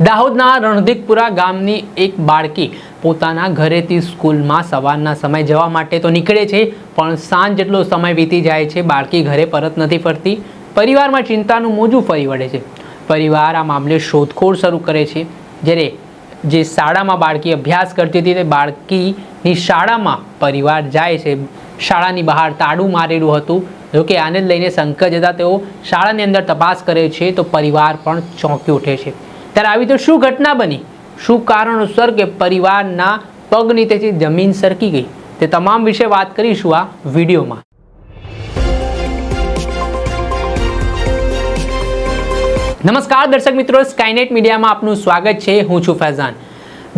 દાહોદના રણધિકપુરા ગામની એક બાળકી પોતાના ઘરેથી સ્કૂલમાં સવારના સમય જવા માટે તો નીકળે છે, પણ સાંજ જેટલો સમય વીતી જાય છે, બાળકી ઘરે પરત નથી ફરતી. પરિવારમાં ચિંતાનું મોજું ફરી વળે છે. પરિવાર આ મામલે શોધખોળ શરૂ કરે છે. જ્યારે જે શાળામાં બાળકી અભ્યાસ કરતી હતી, તે બાળકીની શાળામાં પરિવાર જાય છે. શાળાની બહાર તાળું મારેલું હતું. જોકે આને લઈને શંકર જતા તેઓ શાળાની અંદર તપાસ કરે છે, તો પરિવાર પણ ચોંકી ઉઠે છે. ત્યારે આવી તો શું ઘટના બની? શું કારણોસર કે પરિવારના પગની તેથી જમીન સરકી ગઈ? તે તમામ વિશે વાત કરીશું આ વિડીયોમાં. નમસ્કાર દર્શક મિત્રો સ્કાયનેટ મીડિયામાં આપનું સ્વાગત છે. હું છું ફૈઝાન.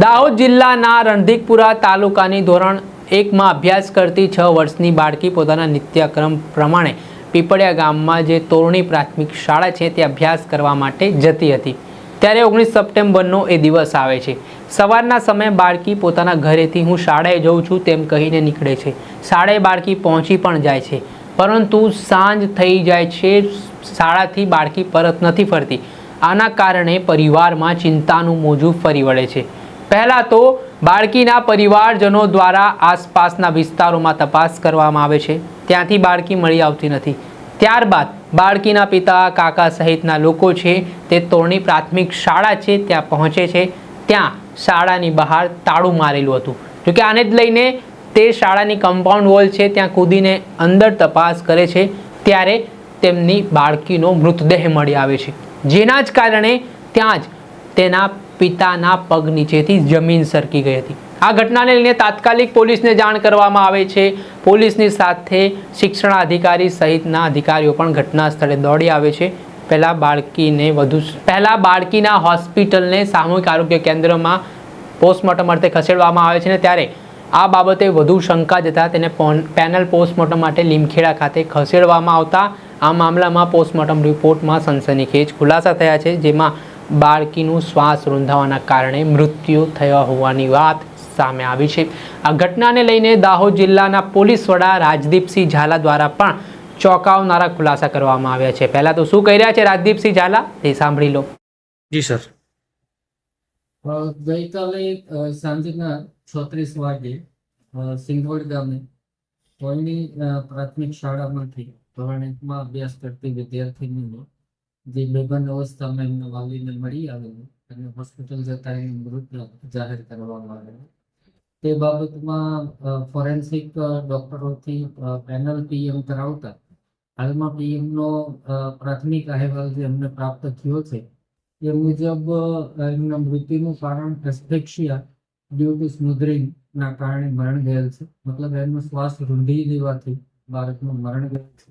દાહોદ જિલ્લાના રણધીકપુરા તાલુકાની ધોરણ એકમાં અભ્યાસ કરતી છ વર્ષની બાળકી પોતાના નિત્યક્રમ પ્રમાણે પીપળિયા ગામમાં જે તોરણી પ્રાથમિક શાળા છે તે અભ્યાસ કરવા માટે જતી હતી. ત્યારે ઓગણીસ સપ્ટેમ્બરનો એ દિવસ આવે છે. સવારના સમયે બાળકી પોતાના ઘરેથી હું શાળાએ જઉં છું તેમ કહીને નીકળે છે. શાળાએ બાળકી પહોંચી પણ જાય છે. પરંતુ સાંજ થઈ જાય છે, શાળાથી બાળકી પરત નથી ફરતી. આના કારણે પરિવારમાં ચિંતાનું મોજું ફરી વળે છે. પહેલાં તો બાળકીના પરિવારજનો દ્વારા આસપાસના વિસ્તારોમાં તપાસ કરવામાં આવે છે. ત્યાંથી બાળકી મળી આવતી નથી. ત્યારબાદ બાળકીના પિતા, કાકા સહિતના લોકો છે તે તોરણી પ્રાથમિક શાળા છે, ત્યાં પહોંચે છે. ત્યાં શાળાની બહાર તાળું મારેલું હતું. જોકે આને જ લઈને તે શાળાની કમ્પાઉન્ડ વોલ છે, ત્યાં કૂદીને અંદર તપાસ કરે છે. ત્યારે તેમની બાળકીનો મૃતદેહ મળી આવે છે. જેના જ કારણે ત્યાં જ તેના પિતાના પગ નીચેથી જમીન સરકી ગઈ હતી. આ ઘટનાને લઈને તાત્કાલિક પોલીસને જાણ કરવામાં આવે છે. પોલીસની સાથે શિક્ષણાધિકારી સહિતના અધિકારીઓ પણ ઘટના સ્થળે દોડી આવે છે. પહેલાં બાળકીને વધુ પહેલાં બાળકીના હોસ્પિટલને સામૂહિક આરોગ્ય કેન્દ્રમાં પોસ્ટમોર્ટમ અર્થે ખસેડવામાં આવે છે ને ત્યારે આ બાબતે વધુ શંકા જતા તેને પોન- પેનલ પોસ્ટમોર્ટમ માટે લીમખેડા ખાતે ખસેડવામાં આવતા આ મામલામાં પોસ્ટમોર્ટમ રિપોર્ટમાં સનસનીખેજ ખુલાસા થયા છે, જેમાં બાળકીનું શ્વાસ રૂંધાવાના કારણે મૃત્યુ થયા હોવાની વાત સામે આવી છે. આ ઘટનાને લઈને દાહોદ જિલ્લાના પોલીસ વડા રાજદીપસિંહ ઝાલા દ્વારા પણ ચોંકાવનારા ખુલાસા કરવામાં આવ્યા છે. પહેલા તો શું કહી રહ્યા છે રાજદીપસિંહ ઝાલા? તે સાંભળી લો. જી સર. ગઈકાલે સાંજના છત્રીસ વાગે અ, ગામે કોઈની પ્રાથમિક શાળામાંથી ધોરણ એકમાં અભ્યાસ કરતી વિદ્યાર્થીનીને જે બેભાન અવસ્થામાં એમના વાલીને મળી આવેલું અને હોસ્પિટલ જતા એનું મૃત જાહેર કરવામાં આવેલું. તે બાબતમાં ફોરેન્સિક ડોક્ટરોથી પેનલ પીએમ કરાવતા. હાલમાં પીએમનો પ્રાથમિક અહેવાલ જે અમને પ્રાપ્ત થયો છે, એ મુજબ એમના મૃત્યુનું કારણ એસ્ફેક્સિયા ડ્યુ ટુ સ્મુધરિંગના કારણે મરણ ગયેલ છે. મતલબ એમનો શ્વાસ રૂંધી દેવાથી બાળકનું મરણ ગયેલ છે.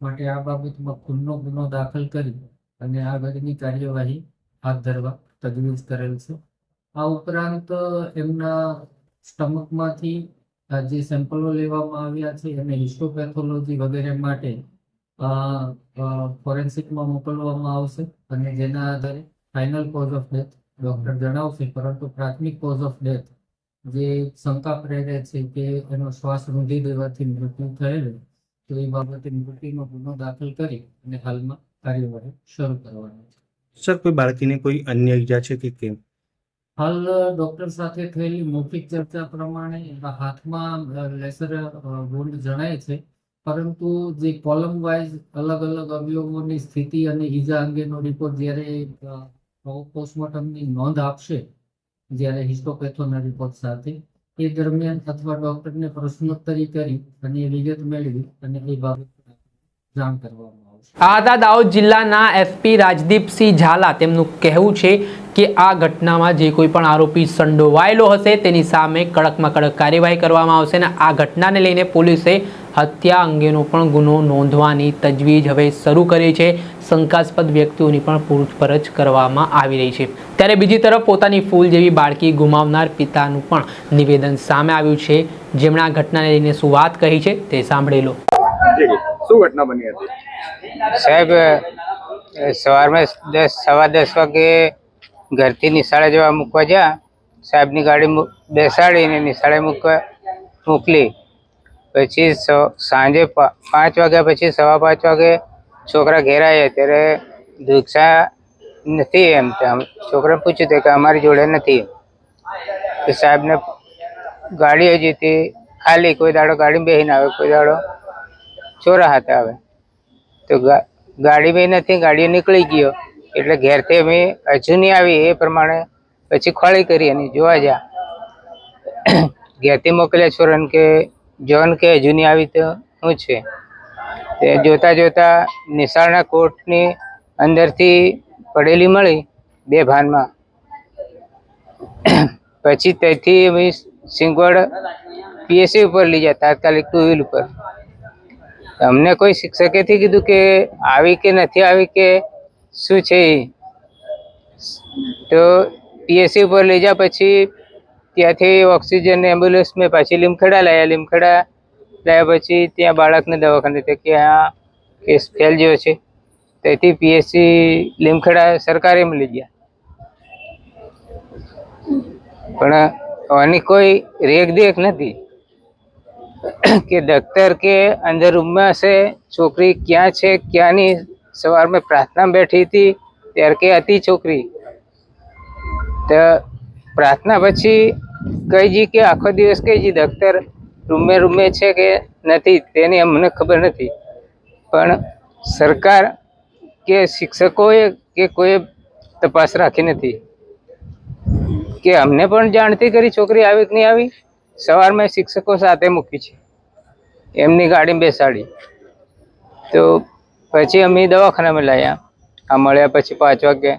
માટે આ બાબતમાં ખૂનનો ગુનો દાખલ કરી અને આગળની કાર્યવાહી હાથ ધરવા તજવીજ કરેલ છે. આ ઉપરાંત એમના સ્ટમકમાંથી જે સેમ્પલો લેવામાં આવ્યા છે અને હિસ્ટોપેથોલોજી વગેરે માટે ફોરેન્સિકમાં મોકલવામાં આવશે અને જેના આધારે final cause of death doctor જણાવશે, પરંતુ પ્રાથમિક કોઝ ઓફ ડેથ જે શંકા પ્રેરે છે કે એનો શ્વાસ રૂંધી દેવાથી મૃત્યુ થયેલું, તો એ બાબતે મૃત્યુનો ગુનો દાખલ કરી અને હાલમાં કાર્યવાહી શરૂ કરવાની છે. સર, કોઈ બાળકીને કોઈ અન્ય ઈજા છે કે કેમ? હાલ ડોક્ટર સાથે થયેલી મૌખિક ચર્ચા પ્રમાણે હાથમાં લેસર વોન્ડ જણાય છે. પરંતુ જે કોલમ વાઇઝ અલગ અલગ અવયવોની સ્થિતિ અને ઈજા અંગેનો રિપોર્ટ જ્યારે પોસ્ટમોર્ટમની નોંધ આપશે, જ્યારે હિસ્ટોપેથોના રિપોર્ટ સાથે, એ દરમિયાન અથવા ડોક્ટરને પ્રશ્નોત્તરી કરી અને એ વિગત મેળવી અને એ બાબત જાણ કરવામાં આવશે. આ હતા જિલ્લાના એસપી રાજદીપસિંહ ઝાલા તેમનું કહેવું છે કે આ ઘટનામાં જે કોઈ પણ આરોપી સંડોવાયેલો હશે તેની સામે કડકમાં કડક કાર્યવાહી કરવામાં આવશે અને આ ઘટનાને લઈને પોલીસે હત્યા અંગેનો પણ ગુનો નોંધવાની તજવીજ હવે શરૂ કરી છે. શંકાસ્પદ વ્યક્તિઓની પણ પૂછપરછ કરવામાં આવી રહી છે. ત્યારે બીજી તરફ પોતાની ફૂલ જેવી બાળકી ગુમાવનાર પિતાનું પણ નિવેદન સામે આવ્યું છે. જેમણે આ ઘટનાને લઈને શું વાત કહી છે તે સાંભળી લો. શું ઘટના બની હતી? સાહેબ સવારમાં દસ સવા દસ વાગે ઘરથી નિશાળે જવા મૂકવા જ્યાં સાહેબની ગાડી બેસાડીને નિશાળે મૂકવા મોકલી. પછી સાંજે પાંચ વાગ્યા પછી સવા પાંચ વાગે છોકરા ઘેર આવ્યા ત્યારે દીક્ષા નથી એમ છોકરા પૂછ્યું કે અમારી જોડે નથી તો સાહેબને ગાડી હજી હતી ખાલી, કોઈ દાડો ગાડી બેસીને આવે, કોઈ દાડો ચોરા હાથે આવે. તો ગાડી બે નથી ગાડીઓ નીકળી ગયો. એટલે ઘેરથી અમે અજુની આવી, એ પ્રમાણે પછી ખોળી કરી અને જોવા જા ઘેરથી મોકલ્યા છોરાને કે, જોન કે અજુની આવી તો શું છે? તે જોતા જોતા નિશાળના કોર્ટની અંદરથી પડેલી મળી બે ભાનમાં. પછી ત્યાંથી અમે સિંગવડ પીએસસી ઉપર લઈ જાય તાત્કાલિક ટુ વ્હીલ ઉપર. અમને કોઈ શિક્ષકેથી કીધું કે, આવી કે નથી આવી કે શું છે તો પીએસસી ઉપર લઈ જા પછી ત્યાંથી ઓક્સિજન એમ્બ્યુલન્સ મેં પાછી લીમખેડા લાવ્યા લીમખેડા લાવ્યા પછી ત્યાં બાળકને દવાખાને તે કે આ કેસ ફેલ જેવો છે. તેથી પીએસસી લીમખેડા સરકારે લઈ ગયા. પણ આની કોઈ રેખ દેખ નથી કે દફતર કે અંદર રૂમમાં હશે, છોકરી ક્યાં છે ક્યાં નહીં સવારમાં પ્રાર્થના બેઠી હતી, ત્યારે કે હતી છોકરી. તો પ્રાર્થના પછી કઈ જી કે આખો દિવસ કઈ જી, દફતર રૂમે રૂમે છે કે નથી, તેની અમને ખબર નથી. પણ સરકાર કે શિક્ષકોએ કે કોઈ તપાસ રાખી નથી. કે અમને પણ જાણતી કરી છોકરી આવી કે નહીં આવી? સવારમાં શિક્ષકો સાથે મૂકી છે. એમની ગાડી બેસાડી. તો પછી અમે દવાખાનામાં લાવ્યા આ મળ્યા પછી પાંચ વાગે.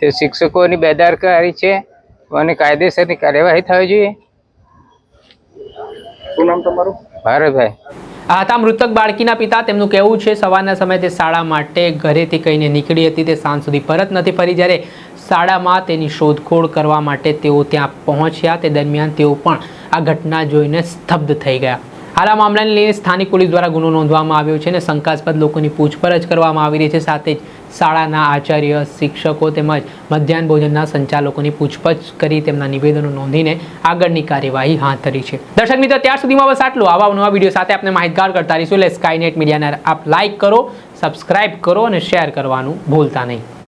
તે શિક્ષકોની બેદારકારી છે અને કાયદેસરની કાર્યવાહી થવી જોઈએ. શું નામ તમારું? ભારતભાઈ આ હતા મૃતક બાળકીના પિતા. તેમનું કહેવું છે સવારના સમયે તે શાળા માટે ઘરેથી કહીને નીકળી હતી. તે સાંજ સુધી પરત નથી ફરી. જ્યારે શાળામાં તેની શોધખોળ કરવા માટે તેઓ ત્યાં પહોંચ્યા. તે દરમિયાન તેઓ પણ આ ઘટના જોઈને સ્તબ્ધ થઈ ગયા. હાલ આ મામલાને લઈને સ્થાનિક પોલીસ દ્વારા ગુનો નોંધવામાં આવ્યો છે અને શંકાસ્પદ લોકોની પૂછપરછ કરવામાં આવી રહી છે. સાથે જ શાળાના આચાર્ય, શિક્ષકો તેમજ મધ્યાહન ભોજનના સંચાલકોની પૂછપરછ કરી તેમના નિવેદનો નોંધીને આગળની કાર્યવાહી હાથ ધરી છે. દર્શક મિત્રો, ત્યાર સુધીમાં બસ આટલું. આવા નવા વીડિયો સાથે આપણે માહિતગાર કરતા રહીશું. એટલે સ્કાયનેટ મીડિયાને આપ લાઇક કરો સબસ્ક્રાઇબ કરો અને શેર કરવાનું ભૂલતા નહીં.